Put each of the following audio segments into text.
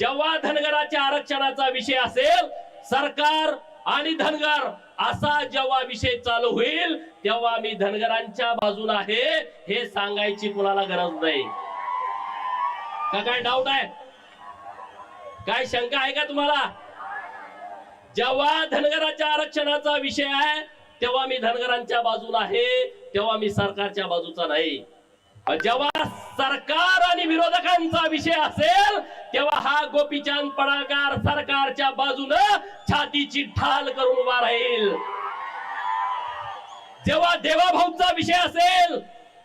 जेव्हा धनगराच्या आरक्षणाचा विषय असेल सरकार आणि धनगर असा जेव्हा विषय चालू होईल तेव्हा मी धनगरांच्या बाजूला आहे हे सांगायची कुणाला गरज नाही. का काय डाऊट आहे? काय शंका आहे का तुम्हाला? जेव्हा धनगराच्या आरक्षणाचा विषय आहे तेव्हा मी धनगरांच्या बाजूला आहे तेव्हा मी सरकारच्या बाजूचा नाही. जेव्हा सरकार आणि विरोधकांचा विषय असेल तेव्हा हा गोपीचंद पडाकार सरकारच्या बाजूनं छातीची ठाल करून उभा राहील. जेव्हा देवाभाऊचा विषय असेल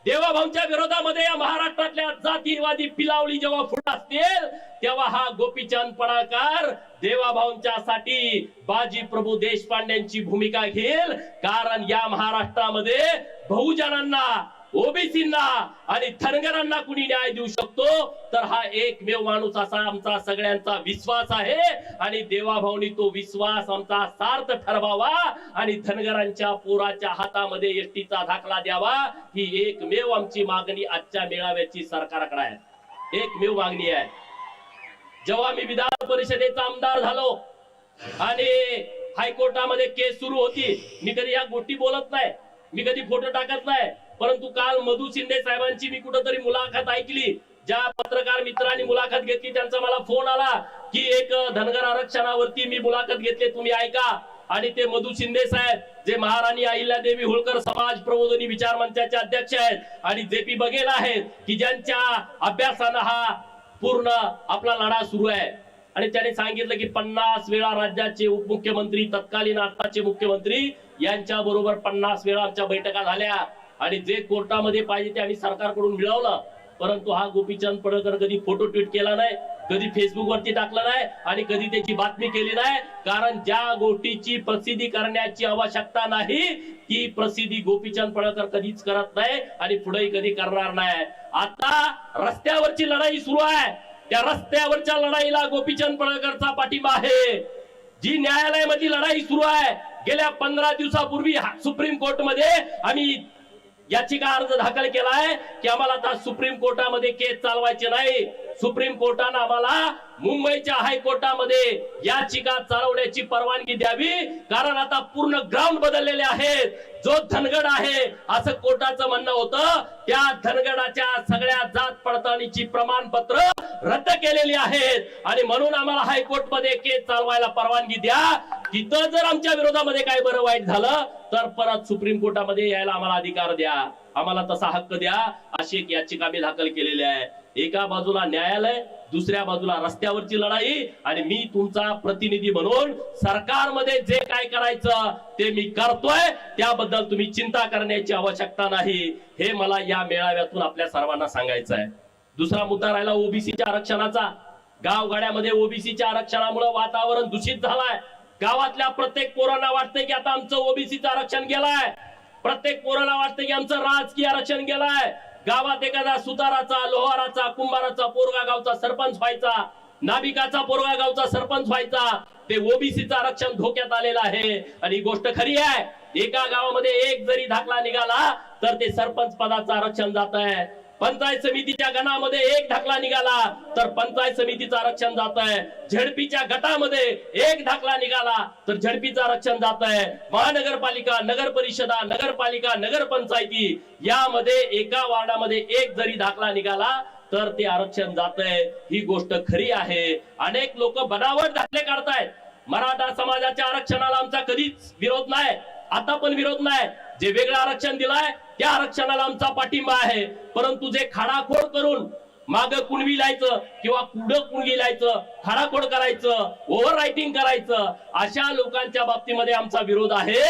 देवाभाऊच्या विरोधामध्ये या महाराष्ट्रातल्या जातीवादी पिलावली जेव्हा फुट असतील तेव्हा हा गोपीचंद पडाकार देवाभाऊंच्या साठी बाजी प्रभू देशपांड्यांची भूमिका घेईल. कारण या महाराष्ट्रामध्ये बहुजनांना ओबीसींना आणि धनगरांना कुणी न्याय देऊ शकतो? तर हा एकमेव माणूस असा आमचा सगळ्यांचा विश्वास आहे. आणि देवाभाऊनी तो विश्वास आमचा सार्थ ठरवावा आणि धनगरांच्या पोराच्या हातामध्ये एसटीचा दाखला द्यावा. ही एकमेव आमची मागणी आजच्या मेळाव्याची सरकारकडे आहे. एकमेव मागणी आहे. जेव्हा मी विधान परिषदेचा आमदार झालो आणि हायकोर्टामध्ये केस सुरू होती मी कधी या गोष्टी बोलत नाही. मी कधी फोटो टाकत नाही. परंतु काल मधु शिंदे साहेबांची मी कुठंतरी मुलाखत ऐकली. ज्या पत्रकार मित्रांनी मुलाखत घेतली त्यांचा मला फोन आला की एक धनगर आरक्षणावरती मी मुलाखत घेतली तुम्ही ऐका. आणि ते मधु शिंदे साहेब जे महाराणी अहिल्यादेवी होळकर समाज प्रबोधनी विचार मंचाचे अध्यक्ष आहेत आणि जे पी बघेल आहेत की ज्यांच्या अभ्यासानं हा पूर्ण आपला लढा सुरू आहे. आणि त्याने सांगितलं की पन्नास वेळा राज्याचे उपमुख्यमंत्री तत्कालीन आताचे मुख्यमंत्री यांच्या बरोबर पन्नास वेळा आमच्या बैठका झाल्या. आणि जे कोर्टामध्ये पाहिजे ते आम्ही सरकारकडून मिळवलं. परंतु हा गोपीचंद पडळकर कधी फोटो ट्विट केला नाही कधी फेसबुक वरती टाकला नाही आणि कधी त्याची बातमी केली नाही. कारण ज्या गोष्टीची प्रसिद्धी करण्याची आवश्यकता नाही ती प्रसिद्धी गोपीचंद पडळकर कधीच करत नाही आणि पुढेही कधी करणार नाही. आता रस्त्यावरची लढाई सुरू आहे. त्या रस्त्यावरच्या लढाईला गोपीचंद पडळकरचा पाठिंबा आहे. जी न्यायालयामधली लढाई सुरू आहे गेल्या पंधरा दिवसापूर्वी हा- सुप्रीम कोर्टमध्ये आम्ही याचिका अर्ज दाखल केलाय की आम्हाला आता सुप्रीम कोर्टामध्ये केस चालवायचे नाही. सुप्रीम कोर्टानं आम्हाला मुंबईच्या हायकोर्टामध्ये याचिका चालवण्याची परवानगी द्यावी. कारण आता पूर्ण ग्राउंड बदललेले आहेत. जो धनगड आहे असं कोर्टाचं म्हणणं होतं. त्या धनगडाच्या सगळ्या जात पडताळणीची प्रमाणपत्र रद्द केलेली आहेत. आणि म्हणून आम्हाला हायकोर्टमध्ये केस चालवायला परवानगी द्या. तिथं जर आमच्या विरोधामध्ये काय बरं वाईट झालं तर परत सुप्रीम कोर्टामध्ये यायला आम्हाला अधिकार द्या. आम्हाला तसा हक्क द्या. अशी एक याचिका मी दाखल केलेली आहे. एका बाजूला न्यायालय दुसऱ्या बाजूला रस्त्यावरची लढाई आणि मी तुमचा प्रतिनिधी म्हणून सरकारमध्ये जे काय करायचं ते मी करतोय. त्याबद्दल तुम्ही चिंता करण्याची आवश्यकता नाही. हे मला या मेळाव्यातून आपल्या सर्वांना सांगायचं आहे. दुसरा मुद्दा राहिला ओबीसीच्या आरक्षणाचा. गावगाड्यामध्ये ओबीसीच्या आरक्षणामुळे वातावरण दूषित झालाय. गावातल्या प्रत्येक पोरांना वाटतंय की आता आमचं ओबीसीचं आरक्षण गेलाय. प्रत्येक पोराला वाटतं की आमचं राजकीय आरक्षण गेलाय. गावात एखादा सुताराचा लोहाराचा कुंभाराचा पोरगा गावचा सरपंच व्हायचा नाभिकाचा पोरगा गावचा सरपंच व्हायचा ते ओबीसीचं आरक्षण धोक्यात आलेलं आहे. आणि ही गोष्ट खरी आहे. एका गावामध्ये एक जरी धाकला निघाला तर ते सरपंच पदाचं आरक्षण जात आहे पंचायत समितीच्या गणामध्ये एक दाखला निघाला तर पंचायत समितीचं आरक्षण जात आहे झडपीच्या गटामध्ये एक दाखला निघाला तर झडपीचं आरक्षण जात आहे महानगरपालिका नगर परिषदा नगरपालिका नगर पंचायती यामध्ये एका वार्डामध्ये एक जरी ढाकला निघाला तर ते आरक्षण जात आहे ही गोष्ट खरी आहे. अनेक लोक बनावट दाखले काढतायत. मराठा समाजाच्या आरक्षणाला आमचा कधीच विरोध नाही. आता पण विरोध नाही. जे वेगळं आरक्षण दिलाय त्या आरक्षणाला आमचा पाठिंबा आहे. परंतु जे खाडाखोड करून माग कुणवी लायचं किंवा कुडं कुणगी लायचं खाडाखोड करायचं ओव्हर रायटिंग करायचं अशा लोकांच्या बाबतीमध्ये आमचा विरोध आहे.